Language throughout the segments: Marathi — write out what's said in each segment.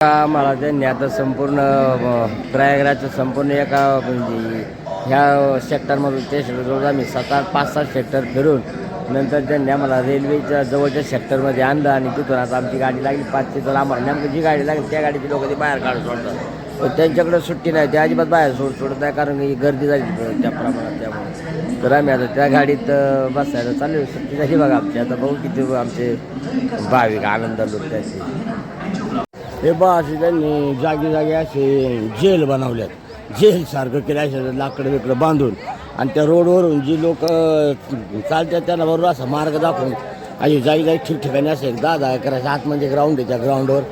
आम्हाला त्यांनी आता संपूर्ण अ, प्रयागराजचं संपूर्ण एका म्हणजे, ह्या सेक्टरमधून ते जवळ आम्ही सात आठ पाच सात सेक्टर फिरून नंतर त्यांनी आम्हाला रेल्वेच्या जवळच्या सेक्टरमध्ये आणलं आणि तिथून आता आमची गाडी लागली पाचशे तर आम्हाला नेमकं जी गाडी लागली त्या गाडीची लोक ते बाहेर काढून सोडतात. पण त्यांच्याकडे सुट्टी नाही ते अजिबात बाहेर सोड सोडत नाही कारण ही गर्दी झाली त्या प्रमाणात त्यामुळे. तर आम्ही आता त्या गाडीत बसायला चालू सुट्टी झाली बघा आमची. आता बघू किती आमचे भाविक आनंद लोक ते हे बा असे त्यांनी जागी जागी असे जेल बनवल्यात जेल सारखं केलं असे लाकडं बिकडं बांधून. आणि त्या रोडवरून जी लोक चालतात त्यांना बरोबर असा मार्ग दाखवून अशी जागी जागी ठिकठिकाणी असे एक दहा दहा एकराच्या आतमध्ये म्हणजे ग्राउंड आहे त्या ग्राउंडवर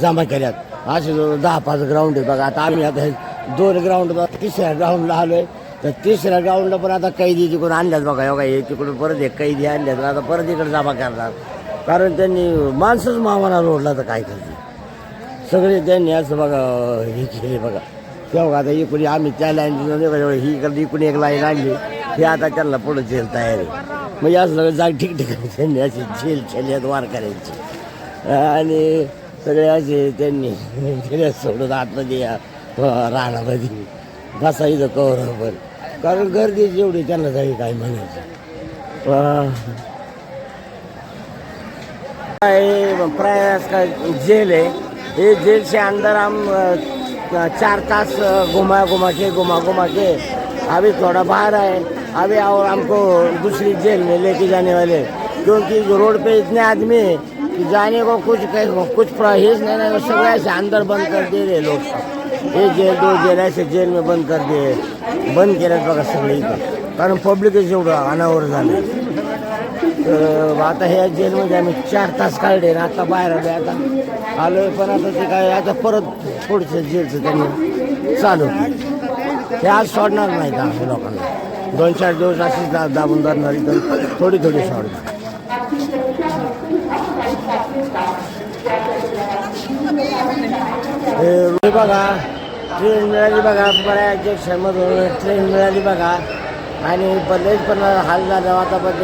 जमा केल्यात. असे दहा पाच ग्राउंड आहे बघा आता आम्ही आता हे दोन ग्राउंड तिसऱ्या ग्राउंडला आलो आहे तर तिसऱ्या ग्राउंडला पण आता कैदी तिकडून आणल्यात बघा बघा हे तिकडून परत एक कैदी आणल्यात आता परत इकडे जमा करणार. कारण त्यांनी माणसंच मामाला रोडला तर काय करते सगळे त्यांनी असं बघा हे केले बघा. तेव्हा आता इकडे आम्ही त्या लाईन ही इकडे इकडून एक लाईन आणली. हे आता त्यांना पुढं झेल तयार आहे. म्हणजे असं सगळं जाग ठिकठिकाणी त्यांनी असे झेल केल्यात वार करायचे आणि सगळे असे त्यांनी केले सोडून आतमध्ये या रानामध्ये बसा इथं कवर कारण गर्दी जेवढी त्यांना जाईल काय म्हणायचं. काय प्रयास काय झेल आहे. ये जेल से अंदर हम चार तास घुमा घुमा के, घुमा घुमा के अभी थोड़ा बाहर आए। अभी और हमको दूसरी जेल में लेके जाने वाले। क्योंकि रोड पे इतने आदमी हैं कि जाने को कुछ कहीं- कुछ प्रहिस नहीं नहीं सब ऐसे अंदर बंद कर दे रहे लोग। एक जेल, दो जेल ऐसे जेल में बंद कर दिए बंद केल्यात बघा सगळे कारण पब्लिक अनावर झालं तर आता ह्या जेलमध्ये आम्ही चार तास काढले आता बाहेर आलो आता. आलो पण आता ते काय आता परत पुढचं जेलचं त्यांनी चालू हे आज सोडणार नाही का लोकांना. दोन चार दिवस अशीच दा दाबून धरणार इथं. थोडी थोडी सोडणार. हे हे बघा ट्रेन मिळाली बघा बऱ्याच जंक्शनमधून ट्रेन मिळाली बघा. आणि बरेच पण हाल झाला. होता पण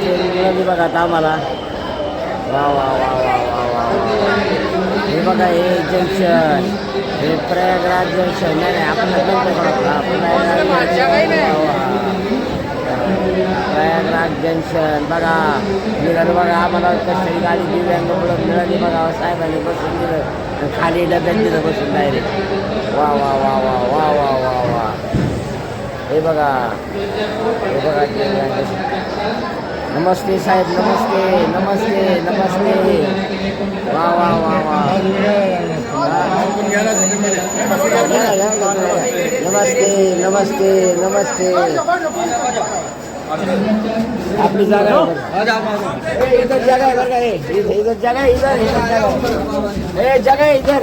ते बघा आम्हाला. वा वा वा वा वा वा. हे बघा हे जंक्शन हे प्रयागराज जंक्शन नाही आपण प्रयागराज जंक्शन बघा निघाल बघा आम्हाला कशी गाडी दिव्यांग मुलं मिळाली बघा साहेबांनी बसून दिलं. खाली डब्यात दिलं बसून डायरेक्ट वा वा वा वा वा वा. नमस्ते साहेब, नमस्ते नमस्ते नमस्ते. वा वा वा वा. नमस्ते नमस्ते नमस्ते. आपली जागा. इधर जगह है इधर जगह इधर इधर जगह इधर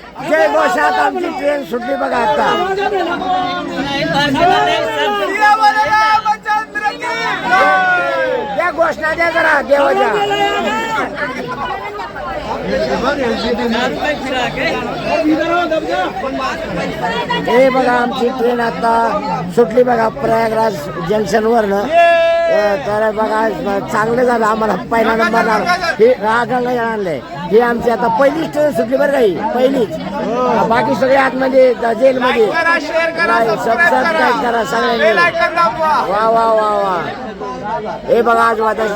जय घोषात आमची ट्रेन सुटली बघा आता. त्या घोषणा द्या जरा देवाच्या. हे बघा आमची ट्रेन आता सुटली बघा प्रयागराज जंक्शन वरनं तर बघा चांगलं झालं आम्हाला पहिला नंबर हे गंगा आणलंय ही आमची आता पहिलीच ट्रेन सुटली बरं काही पहिलीच. बाकी सगळे आतमध्ये जेलमध्ये. नाही सबस्क्राईब करा सगळ्यांनी. वा वा वा वा. हे बघा आज आता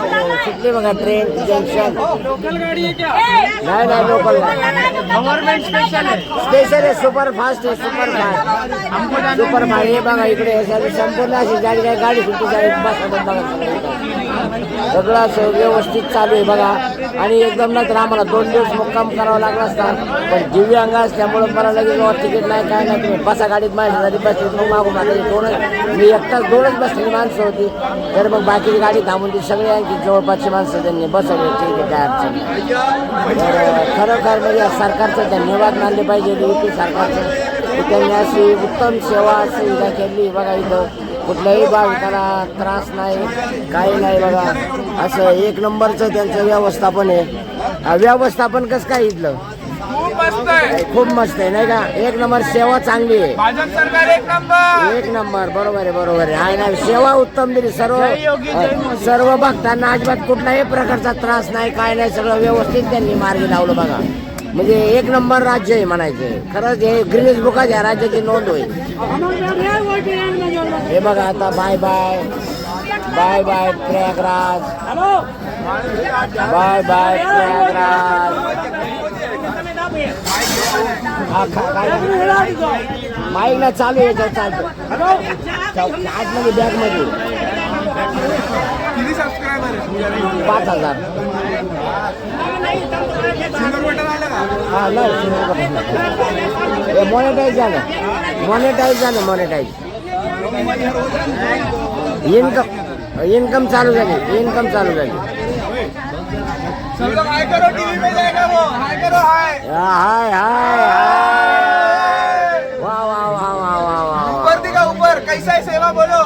सुटली बघा ट्रेन जंक्शन नाही नाही लोकल स्पेशल आहे. सुपर फास्ट आहे सुपर फास्ट सुपर फास्ट हे बघा इकडे हे संपूर्ण अशी गाडी काय गाडी सुटली जाईल बस बघा सगळं. असं व्यवस्थित चालू आहे बघा. आणि एकदम नाही तर आम्हाला दोन दिवस मुक्काम करावा लागला असता. पण दिव्यांग असल्या असल्यामुळं मला लगेच तिकीट नाही काय नाही. तुम्ही बसा गाडीत माझ्या शेजारी बसली मग मागून आता दोनच मी एकटाच दोनच बसलेली माणसं होती. तर मग बाकीची गाडी थांबून ती सगळी आणखी जवळपासची माणसं त्यांनी बसवली. ठीक आहे काय अडचण तर खरोखर म्हणजे सरकारचं धन्यवाद मानले पाहिजे. युपी सरकारचं. त्यांनी अशी उत्तम सेवा सुविधा केली. बघा इथं कुठल्याही भाविकाला त्रास नाही काही नाही बघा. असं एक नंबरचं त्यांचं व्यवस्थापन आहे. व्यवस्थापन कसं काय इथलं? खूप मस्त आहे. नाही का? एक नंबर सेवा चांगली आहे. भाजप सरकार एक नंबर. एक नंबर बरोबर आहे बरोबर आहे. आहे ना सेवा उत्तम दिली. सर्व सर्व भक्तांना अजिबात कुठल्याही प्रकारचा त्रास नाही काय नाही सगळं व्यवस्थित त्यांनी मार्गी लावलं बघा. म्हणजे एक नंबर राज्य आहे म्हणायचं. खरंच हे ग्रीनिज बुकात या राज्याची नोंद होईल. हे बघा आता bye bye bye bye Prayagraj. Bye bye Prayagraj. हा, माईक ना चालू आहे याच्यावर चालतो आतमध्ये बॅगमध्ये. पाच हजार. हा नाही मॉनिटाईज झालं मॉनिटाईज झालं मॉनिटाईज इन्कम इन्कम चालू झाली. इन्कम चालू झाली. हाय हाय करो हाय हाय हाय हाय वा वा वा वा वा वा. ऊपर दिखा ऊपर कैसा है सेवा बोलो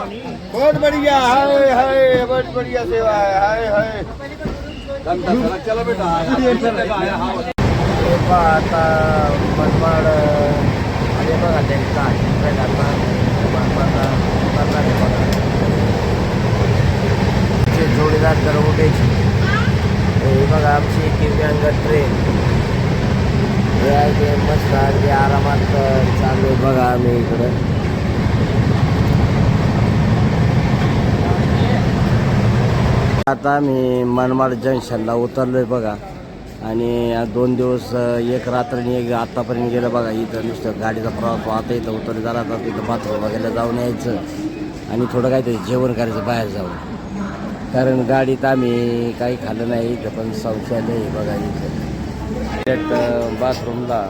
बहुत बढ़िया? हाय हाय बहुत बढ़िया सेवा है हाय हाय. आता मनमाड हे बघा त्यांचा आशीर्वाद बघा ते जोडीदार तर उठायची हे बघा आमची दिव्यांग ट्रेन हे आहे मस्त अगदी आरामात चालू आहे. बघा आम्ही इकडं. आता मी मनमाड जंक्शनला उतरलोय बघा. आणि दोन दिवस एक रात्र आणि एक आतापर्यंत गेलं बघा. इथं नुसतं गाडीचा प्रवास आता इथं उतरलं जरा आता तिथं बाथरूम वगैरे जाऊन यायचं. आणि थोडं काहीतरी जेवण करायचं बाहेर जाऊन. कारण गाडीत आम्ही काही खाल्लं नाही इथं पण शौचालय बघा इथं. बाथरूमला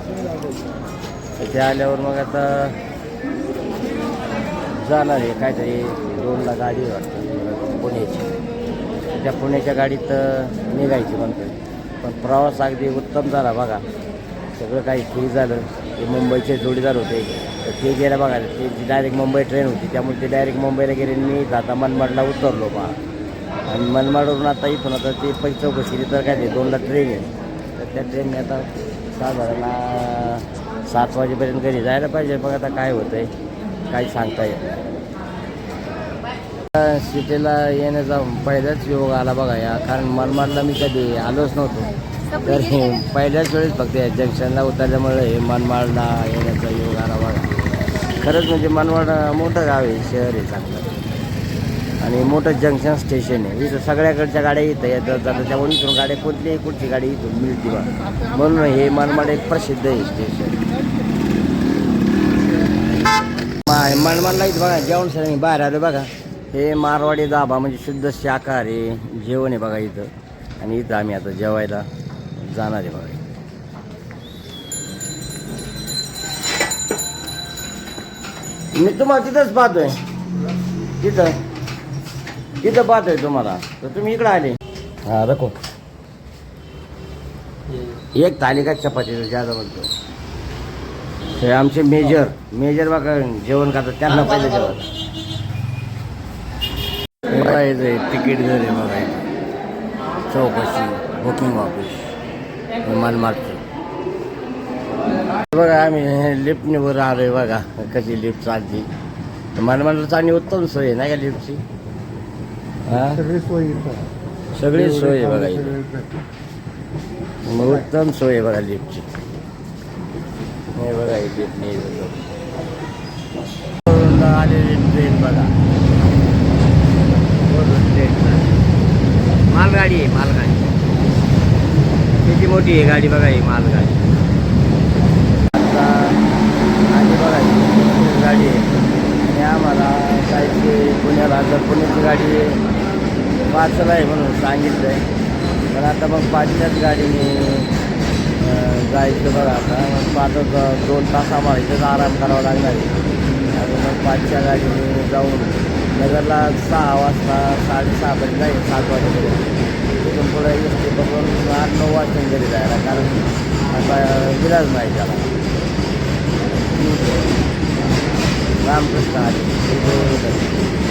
इथे आल्यावर मग आता जाणार आहे काहीतरी दोनला गाडी वाटतं पुण्याची. त्या पुण्याच्या गाडीत निघायची म्हणतो पण प्रवास अगदी उत्तम झाला बघा. सगळं काही फ्री झालं. ते मुंबईचे जोडीदार होते. तर ते गेलं बघा. ते डायरेक्ट मुंबई ट्रेन होती त्यामुळे ते डायरेक्ट मुंबईला गेले मी आता मनमाडला उतरलो बा. आणि मनमाडवरून आता इथून आता ते पैसे चौकशी तर काय ते दोनला ट्रेन आहे. तर त्या ट्रेनने आता साधारण सात वाजेपर्यंत घरी जायला पाहिजे. बघ आता काय होतं आहे काही सांगता येत नाही. सिटीला येण्याचा पहिलाच योग आला बघा या. कारण मनमाडला मी कधी आलोच नव्हतो. तर हे पहिल्याच वेळेस फक्त या जंक्शनला उतरल्यामुळे हे मनमाडला येण्याचा योग आला बघा. खरंच म्हणजे मनमाड मोठं गाव आहे शहर आहे चांगलं. आणि मोठं जंक्शन स्टेशन आहे. इथं सगळ्याकडच्या गाड्या इथं येतात जातात. त्यामुळे इथून गाड्या कुठलीही कुठची गाडी इथून मिळते बा म्हणून हे मनमाड एक प्रसिद्ध आहे स्टेशन. मनमाडला इथं बघा जेवण सर बाहेर आलो बघा. हे मारवाडी दाबा म्हणजे शुद्ध शाकाहारी जेवण आहे बघा इथं. आणि इथं आम्ही आता जेवायला जाणार आहे बघा. मी तुम्हाला तिथंच पाहतोय. तिथं. तिथं पाहतोय तुम्हाला. तर तुम्ही इकडं आले. हा रखो. एक थाली का चपाती जादा बोलतो हे आमचे मेजर. मेजर बघा जेवण करतात त्यांना पहिलं जेवण हे पाहिजे तिकीट घर आहे बघा इथे. चौकशी बुकिंग ऑफिस मनमाडचं बघा आम्ही लिफ्टने वर आलो आहे बघा कशी लिफ्ट चालते. मनमाडला चांगली उत्तम सोय आहे नाही का लिफ्टची हा? सगळी सोय आहे बघा. इथे. मग उत्तम सोय आहे बघा लिफ्टची बघा ही लिफ्टने आलेली ट्रेन बघा. मालगाडी आहे मालगाडी. किती मोठी आहे गाडी बघा ही मालगाडी. आता आणि बघा गाडी आहे. आणि आम्हाला जायची पुण्याला जर पुण्याची गाडी पाचला आहे म्हणून सांगितलं आहे पण आता मग पाचच्याच गाडीने जायचं बघा आता. मग पाच दोन तास आम्हाला इथेच आराम करावा लागणार आहे. आणि मग पाचच्या गाडीने जाऊन नगरला सहा वाजता साडेसहापर्यंत जाईल सात वाजेपर्यंत. तिथून पुढे एस टी पकडून आठ नऊ वाजता घरी जायला कारण आता विलाज नाही त्याला. रामकृष्ण आले